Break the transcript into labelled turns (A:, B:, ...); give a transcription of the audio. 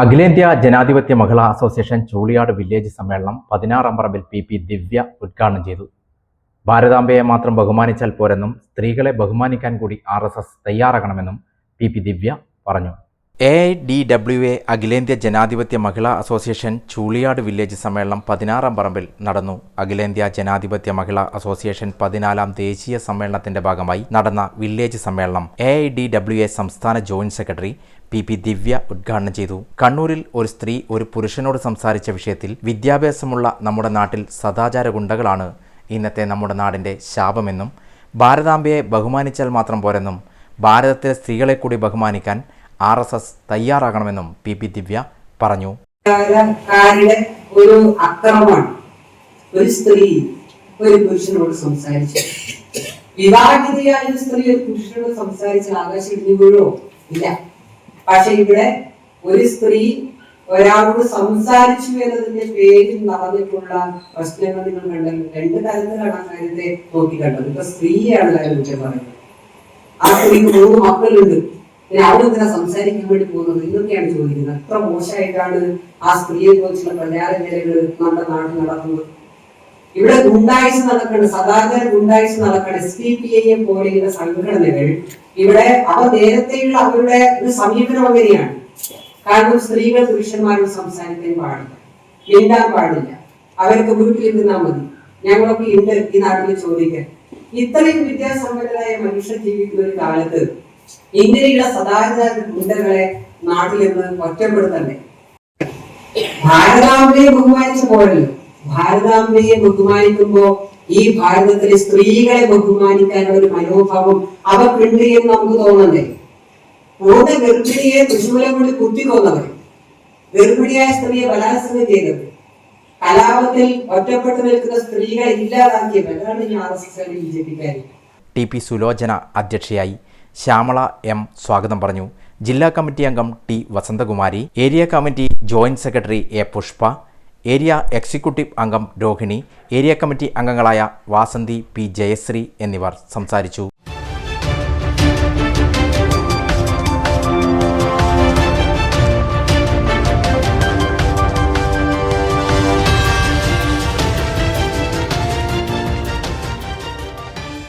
A: അഖിലേന്ത്യാ ജനാധിപത്യ മഹിളാ association Chooliyad village സമ്മേളനം പതിനാറാം പറമ്പിൽ പി പി ദിവ്യ ഉദ്ഘാടനം ചെയ്തു. ഭാരതാംബയെ മാത്രം ബഹുമാനിച്ചാൽ പോരെന്നും സ്ത്രീകളെ ബഹുമാനിക്കാൻ കൂടി ആർ തയ്യാറാകണമെന്നും പി ദിവ്യ പറഞ്ഞു. A I D W A അഖിലേന്ത്യാ ജനാധിപത്യ മഹിളാ അസോസിയേഷൻ ചൂളിയാട് വില്ലേജ് സമ്മേളനം പതിനാറാം പറമ്പിൽ നടന്നു. അഖിലേന്ത്യാ ജനാധിപത്യ മഹിളാ അസോസിയേഷൻ പതിനാലാം ദേശീയ സമ്മേളനത്തിന്റെ ഭാഗമായി നടന്ന വില്ലേജ് സമ്മേളനം A I D W A സംസ്ഥാന joint secretary P P Divya ഉദ്ഘാടനം ചെയ്തു. കണ്ണൂരിൽ ഒരു സ്ത്രീ ഒരു പുരുഷനോട് സംസാരിച്ച വിഷയത്തിൽ വിദ്യാഭ്യാസമുള്ള നമ്മുടെ നാട്ടിൽ സദാചാര ഗുണ്ടകളാണ്. ഇന്നത്തെ നമ്മുടെ നാടിന്റെ ശാപമെന്നും ഭാരതാംബയെ ബഹുമാനിച്ചാൽ മാത്രം പോരെന്നും ഭാരതത്തിലെ സ്ത്രീകളെ കൂടി ബഹുമാനിക്കാൻ ആർ എസ് എസ് തയ്യാറാകണമെന്നും പി പി ദിവ്യ പറഞ്ഞു.
B: ഒരു അക്രമമാണ്. ഒരു സ്ത്രീ ഒരു പുരുഷനോട് സംസാരിച്ചു. വിവാഹിതയായ ഒരു സ്ത്രീ ഒരു പുരുഷനോട് സംസാരിച്ച് ആകാശം ഇടിഞ്ഞു വീഴോ ഇല്ല. പക്ഷെ ഇവിടെ ഒരു സ്ത്രീ ഒരാളോട് സംസാരിച്ചു എന്നതിന്റെ പേരിൽ നടന്നിട്ടുള്ള പ്രശ്നങ്ങൾ നിങ്ങൾ കണ്ടല്ലോ. രണ്ട് തരത്തിലാണ് കാര്യത്തെ നോക്കിക്കണ്ടത്. ഇപ്പൊ സ്ത്രീയാണ് കാര്യം പറയുന്നത്. ആ സ്ത്രീക്ക് മൂന്ന് മക്കളുണ്ട്. പിന്നെ അവിടെ ഇങ്ങനെ സംസാരിക്കാൻ വേണ്ടി പോകുന്നത് ഇതൊക്കെയാണ് ചോദിക്കുന്നത്. എത്ര മോശമായിട്ടാണ് ആ സ്ത്രീയെ കുറിച്ചുള്ള പ്രചാര നിലകൾ നമ്മുടെ നാട്ടിൽ നടക്കുന്നത്. ഇവിടെ ഗുണ്ടായുസ് നടക്കണ സദാചാര ഗുണ്ടായുസ് നടക്കണ എസ് പി പി എം പോലെയുള്ള സംഘടനകൾ ഇവിടെ അവർ നേരത്തെയുള്ള അവരുടെ ഒരു സമീപനം അങ്ങനെയാണ്. കാരണം സ്ത്രീകൾ പുരുഷന്മാരോട് സംസാരിക്കാൻ പാടില്ല. മിണ്ടാൻ പാടില്ല. അവരൊക്കെ വീട്ടിൽ നിന്നാൽ മതി. ഞങ്ങളൊക്കെ ഉണ്ട് ഈ നാട്ടിൽ ചോദിക്കാൻ. ഇത്രയും വിദ്യാസമ്പന്നരായ മനുഷ്യർ ജീവിക്കുന്ന ഒരു കാലത്ത് ഇങ്ങനെയുള്ള സദാചാര ചിന്തകളെ നാട്ടിൽ നിന്ന് ഒറ്റപ്പെടുത്തണ്ടേ? ഭാരതാംബയെ ബഹുമാനിച്ച പോലല്ലോ ഭാരതാംബയെ ബഹുമാനിക്കുമ്പോ ഈ ഭാരതത്തിലെ സ്ത്രീകളെ ബഹുമാനിക്കാനുള്ള ഒരു മനോഭാവം അവർക്കുണ്ട് എന്ന് നമുക്ക് തോന്നണ്ടേ? പൂർണ ഗർഭിണിയെ തൃശൂലം കൊണ്ട് കുത്തിക്കൊന്നവർ ഗർഭിണിയായ സ്ത്രീയെ ബലാത്സംഗം ചെയ്തത് കലാപത്തിൽ ഒറ്റപ്പെട്ടു നിൽക്കുന്ന സ്ത്രീകളെ ഇല്ലാതാക്കിയവർ. അതാണ് ഈ എസ് ബി ജെ പിക്കാരി
A: ടി പി സുലോചന അധ്യക്ഷയായി ശ്യാമള എം സ്വാഗതം പറഞ്ഞു. ജില്ലാ കമ്മിറ്റി അംഗം T Vasanthakumari area committee joint secretary A Pushpa area executive അംഗം രോഹിണി ഏരിയ കമ്മിറ്റി അംഗങ്ങളായ വാസന്തി പി ജയശ്രീ എന്നിവർ സംസാരിച്ചു.